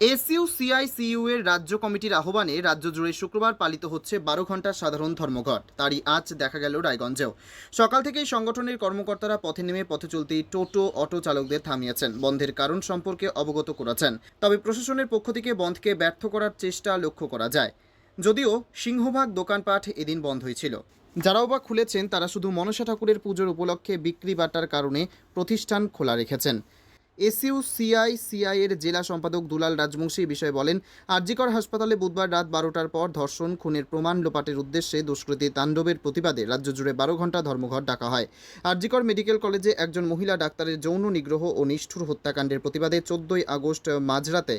SU, সিআইসিইউ এর রাজ্য কমিটির আহ্বানে রাজ্য জুড়ে শুক্রবার পালিত হচ্ছে বারো ঘণ্টার সাধারণ ধর্মঘট। তারই আজ দেখা গেল রায়গঞ্জেও। সকাল থেকেই সংগঠনের কর্মকর্তারা পথে নেমে পথে চলতি টোটো অটো চালকদের থামিয়েছেন। বন্ধের কারণ সম্পর্কে অবগত করেছেন। তবে প্রশাসনের পক্ষ থেকে বন্ধকে ব্যর্থ করার চেষ্টা লক্ষ্য করা যায়। যদিও সিংহভাগ দোকানপাট এদিন বন্ধ হয়েছিল যারাও বা খুলেছেন, তারা শুধু মনসা ঠাকুরের পুজোর উপলক্ষে বিক্রি বাটার কারণে প্রতিষ্ঠান খোলা রেখেছেন। এসইউ, সিআই সিআই এর জেলা সম্পাদক দুলাল রাজবংশী বিষয়ে বলেন, আরজিকর হাসপাতালে বুধবার রাত বারোটার পর ধর্ষণ, খুনের প্রমাণ লোপাটের উদ্দেশ্যে দুষ্কৃতী তাণ্ডবের প্রতিবাদে রাজ্য জুড়ে বারো ঘণ্টা ধর্মঘট ডাকা হয়। আরজিকর মেডিকেল কলেজে একজন মহিলা ডাক্তারের যৌন নিগ্রহ ও নিষ্ঠুর হত্যাকাণ্ডের প্রতিবাদে চোদ্দই আগস্ট মাঝরাতে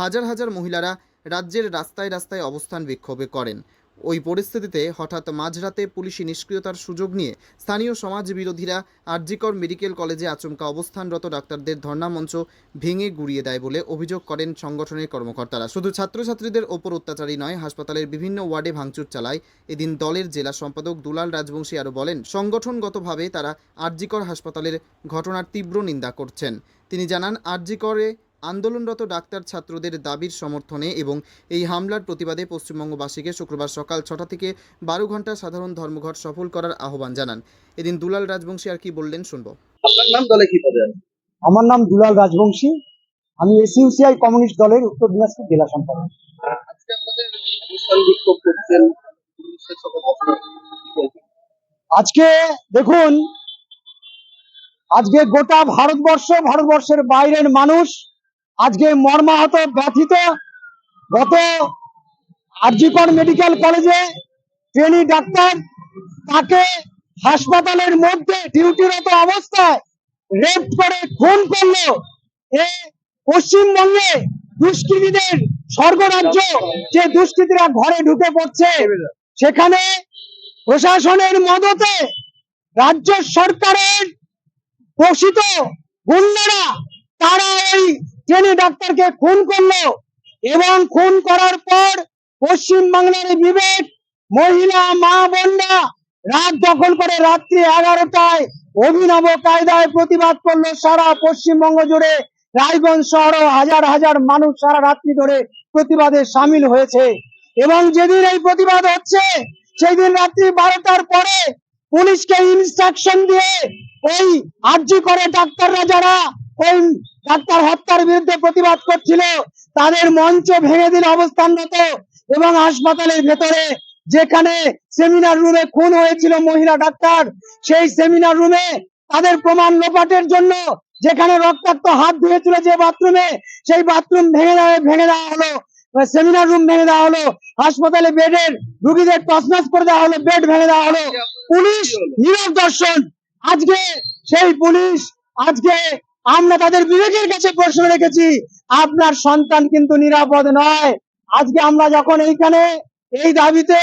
হাজার হাজার মহিলারা রাজ্যের রাস্তায় রাস্তায় অবস্থান বিক্ষোভে করেন। ওই পরিস্থিতিতে হঠাৎ মাঝরাতে পুলিশি নিষ্ক্রিয়তার সুযোগ নিয়ে স্থানীয় সমাজ বিরোধীরা আরজিকর মেডিকেল কলেজে আচমকা অবস্থানরত ডাক্তারদের ধর্ণামঞ্চ ভেঙে গুড়িয়ে দেয় বলে অভিযোগ করেন সংগঠনের কর্মকর্তারা। শুধু ছাত্রছাত্রীদের ওপর অত্যাচারী নয়, হাসপাতালের বিভিন্ন ওয়ার্ডে ভাঙচুর চালায়। এদিন দলের জেলা সম্পাদক দুলাল রাজবংশী আরও বলেন, সংগঠনগতভাবে তারা আরজিকর হাসপাতালের ঘটনার তীব্র নিন্দা করছেন। তিনি জানান, আরজিকরে আন্দোলনরত ডাক্তার ছাত্রদের দাবির সমর্থনে এবং এই হামলার প্রতিবাদে পশ্চিমবঙ্গবাসীকে শুক্রবার সকাল ছটা থেকে বারো ঘণ্টা সাধারণ ধর্মঘট সফল করার আহ্বান জানান। এদিন দুলাল রাজবংশী আর কি বললেন শুনব। আপনার নাম দলে কি পদে আমার নাম দুলাল রাজবংশী। আমি এসইউসিআই কমিউনিস্ট দলের উত্তর দিনাজপুর জেলা সম্পাদক। আজকে দেখুন আজকে গোটা ভারতবর্ষ ভারতবর্ষের বাইরের মানুষ আজকে মর্মাহত ব্যথিত গত আরজিকর মেডিকেল কলেজে ট্রেনি ডাক্তার, তাকে হাসপাতালের মধ্যে ডিউটিরত অবস্থায় রেপ করে খুন করল এ পশ্চিমবঙ্গে দুষ্কৃতীদের স্বর্গরাজ্য, যে দুষ্কৃতীরা ঘরে ঢুকে পড়ছে। সেখানে প্রশাসনের মদতে রাজ্য সরকারের পোষিত গুন্ডারা ট্রেনি ডাক্তারকে খুন করল এবং খুন করার পর পশ্চিম বাংলার বিবেক মহিলা, মা, বোনরা রাত দখল করে রাত্রি এগারোটায় অভিনব কায়দায় প্রতিবাদ করল সারা পশ্চিমবঙ্গ জুড়ে। রায়গঞ্জ শহর হাজার হাজার মানুষ সারা রাত্রি ধরে প্রতিবাদে সামিল হয়েছে এবং যেদিন এই প্রতিবাদ হচ্ছে সেই দিন রাত্রি বারোটার পরে পুলিশকে ইনস্ট্রাকশন দিয়ে ওই আর্জি করে ডাক্তাররা যারা ওই ডাক্তার হত্যার বিরুদ্ধে প্রতিবাদ করছিল। তাদের মঞ্চ ভেঙে দিল অবস্থানরত এবং হাসপাতালের ভেতরে, যেখানে সেমিনার রুমে খুন হয়েছিল মহিলা ডাক্তার, সেই সেমিনার রুমে তাদের প্রমাণ লোপাটের জন্য যেখানে রক্তাক্ত হাত ধুয়েছিল যে বাথরুমে সেই বাথরুম ভেঙে দেওয়া ভেঙে দেওয়া হলো। সেমিনার রুম ভেঙে দেওয়া হলো। হাসপাতালে বেডের রুগীদের তছনছ করে দেওয়া হলো, বেড ভেঙে দেওয়া হলো। পুলিশ নীরব দর্শন আজকে সেই পুলিশ, আজকে আমরা তাদের বিবেকের কাছে প্রশ্ন রেখেছি, আপনার সন্তান কিন্তু নিরাপদ নয়। আজকে আমরা যখন এইখানে, এই দাবিতে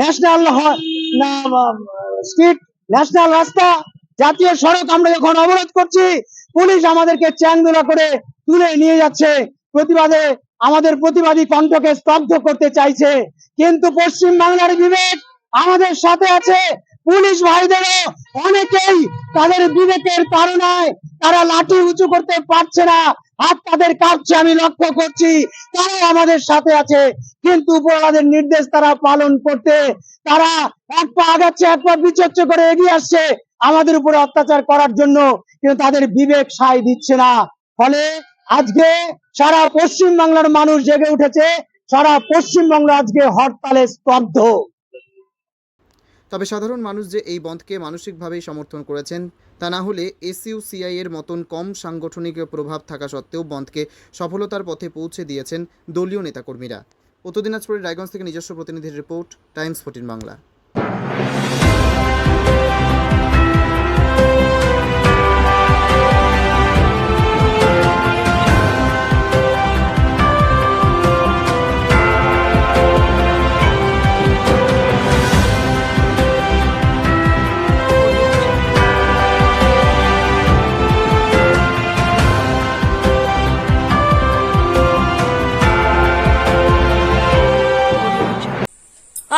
ন্যাশনাল স্ট্রিট, ন্যাশনাল রাস্তা, জাতীয় সড়ক আমরা যখন অবরোধ করছি, পুলিশ আমাদেরকে চ্যাংদোলা করে তুলে নিয়ে যাচ্ছে। প্রতিবাদে আমাদের প্রতিবাদী কণ্ঠকে স্তব্ধ করতে চাইছে। কিন্তু পশ্চিম বাংলার বিবেক আমাদের সাথে আছে। পুলিশ ভাইদেরও অনেকেই তাদের বিবেকের তাড়নায় তারা লাঠি উঁচু করতে পারছে না। হাত তাদের কাঁপছে, আমি লক্ষ্য করছি। তারাও আমাদের সাথে আছে। কিন্তু উপরওয়ালাদের নির্দেশ তারা পালন করতে। তারা এক পা আগাচ্ছে, এক পা বিচর্চ করে এগিয়ে আসছে আমাদের উপরে অত্যাচার করার জন্য। কিন্তু তাদের বিবেক সায় দিচ্ছে না। ফলে আজকে সারা পশ্চিম বাংলার মানুষ জেগে উঠেছে। সারা পশ্চিমবঙ্গ আজকে হরতালে স্তব্ধ। তবে সাধারণ মানুষ যে এই বন্ধকে মানসিকভাবেই সমর্থন করেছেন, তা না হলে এসইউ সিআই এর মতন কম সাংগঠনিক প্রভাব থাকা সত্ত্বেও বন্ধকে সফলতার পথে পৌঁছে দিয়েছেন দলীয় নেতাকর্মীরা। উত্তর দিনাজপুরের রায়গঞ্জ থেকে নিজস্ব প্রতিনিধির রিপোর্ট, টাইমস ফোর্টিন বাংলা।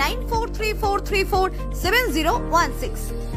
9434347016.